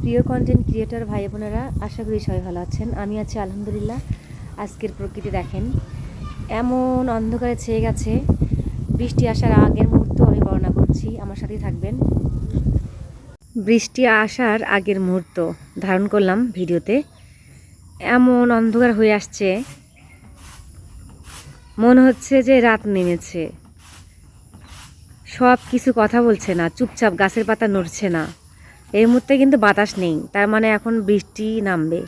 প্রিয় content creator ভাই বোনেরা, আশা করি সবাই ভালো আছেন। আমি আছি আলহামদুলিল্লাহ। আজকের প্রকৃতি দেখেন। এমন অন্ধকারে ছেয়ে গেছে। বৃষ্টি আসার আগের মুহূর্ত আমি বর্ণনা করছি। আমার সাথেই থাকবেন। বৃষ্টি আসার আগের মুহূর্ত ধারণ করলাম ভিডিওতে। এমন অন্ধকার হয়ে আসছে। মনে হচ্ছে যে রাত নেমেছে। সব কিছু কথা বলছে না। চুপচাপ গাছের পাতা নড়ছে না। এই মুহূর্তে কিন্তু বাতাস নেই, তার মানে এখন বৃষ্টি নামবে।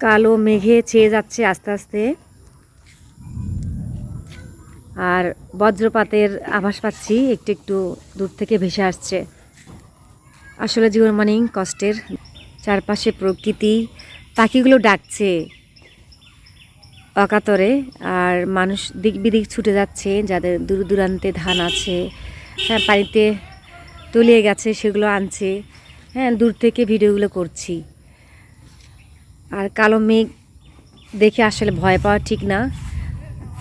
কালো মেঘে ছেয়ে যাচ্ছে আস্তে আস্তে। আর বজ্রপাতের আভাস পাচ্ছি, একটু একটু দূর থেকে ভেসে আসছে। আসলে জীবন মানেই কষ্টের। চারপাশে প্রকৃতি, পাখিগুলো ডাকছে অকাতরে, আর মানুষ দিক বিদিক ছুটে যাচ্ছে, যাদের দূর দূরান্তে ধান আছে। হ্যাঁ পানিতে তলিয়ে গেছে, সেগুলো আনছে। হ্যাঁ দূর থেকে ভিডিওগুলো করছি। আর কালো মেঘ দেখে আসলে ভয় পাওয়া ঠিক না।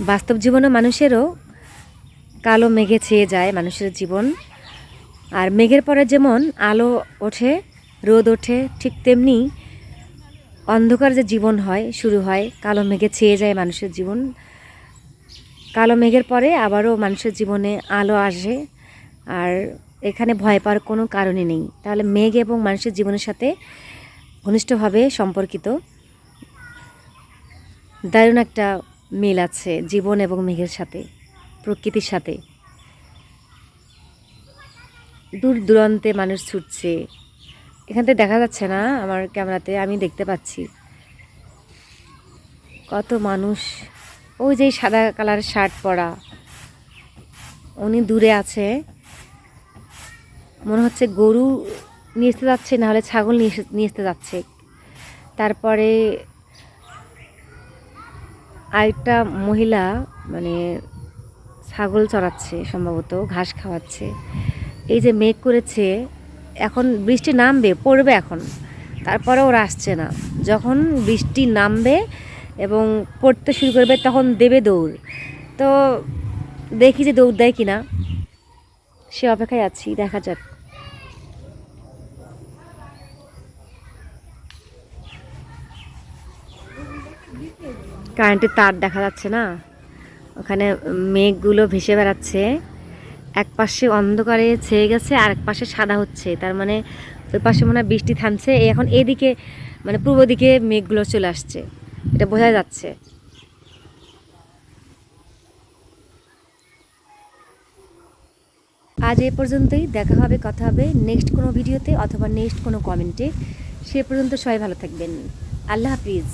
বাস্তব জীবনে মানুষেরও কালো মেঘে ছেয়ে যায় মানুষের জীবন। আর মেঘের পরে যেমন আলো ওঠে, রোদ ওঠে, ঠিক তেমনি অন্ধকার যে জীবন হয়, শুরু হয়, কালো মেঘে ছেয়ে যায় মানুষের জীবন। কালো মেঘের পরে আবারও মানুষের জীবনে আলো আসে। আর এখানে ভয় পাওয়ার কোনো কারণই নেই। তাহলে মেঘ এবং মানুষের জীবনের সাথে ঘনিষ্ঠভাবে সম্পর্কিত। দারুণ একটা মিল আছে জীবন এবং মেঘের সাথে, প্রকৃতির সাথে। দূর দূরান্তে মানুষ ছুটছে। এখান থেকে দেখা যাচ্ছে না আমার ক্যামেরাতে, আমি দেখতে পাচ্ছি। কত মানুষ। ওই যে সাদা কালার শার্ট পরা। উনি দূরে আছে। মনে হচ্ছে গরু নিয়ে আসতে যাচ্ছে নাহলে ছাগল নিয়ে আসতে যাচ্ছে। তারপরে আরেকটা মহিলা মানে ছাগল চড়াচ্ছে সম্ভবত, ঘাস খাওয়াচ্ছে। এই যে মেঘ করেছে, এখন বৃষ্টি নামবে, পড়বে এখন। তারপরে ওরা আসছে না। যখন বৃষ্টি নামবে এবং পড়তে শুরু করবে, তখন দেবে দৌড়। তো দেখি যে দৌড় দেয় কিনা। সে অপেক্ষায় আছি, দেখা যাক। কারেন্টের তার দেখা যাচ্ছে না। ওখানে মেঘগুলো ভেসে বেড়াচ্ছে। এক পাশে অন্ধকারে ছেয়ে গেছে, আর এক পাশে সাদা হচ্ছে। তার মানে ওই পাশে মনে হয় বৃষ্টি থামছে। এখন এদিকে মানে পূর্ব দিকে মেঘগুলো চলে আসছে। এটা বোঝা যাচ্ছে। আজ এ পর্যন্তই। দেখা হবে, কথা হবে নেক্সট কোনো ভিডিওতে অথবা নেক্সট কোনো কমেন্টে। সে পর্যন্ত সবাই ভালো থাকবেন। আল্লাহ হাফিজ।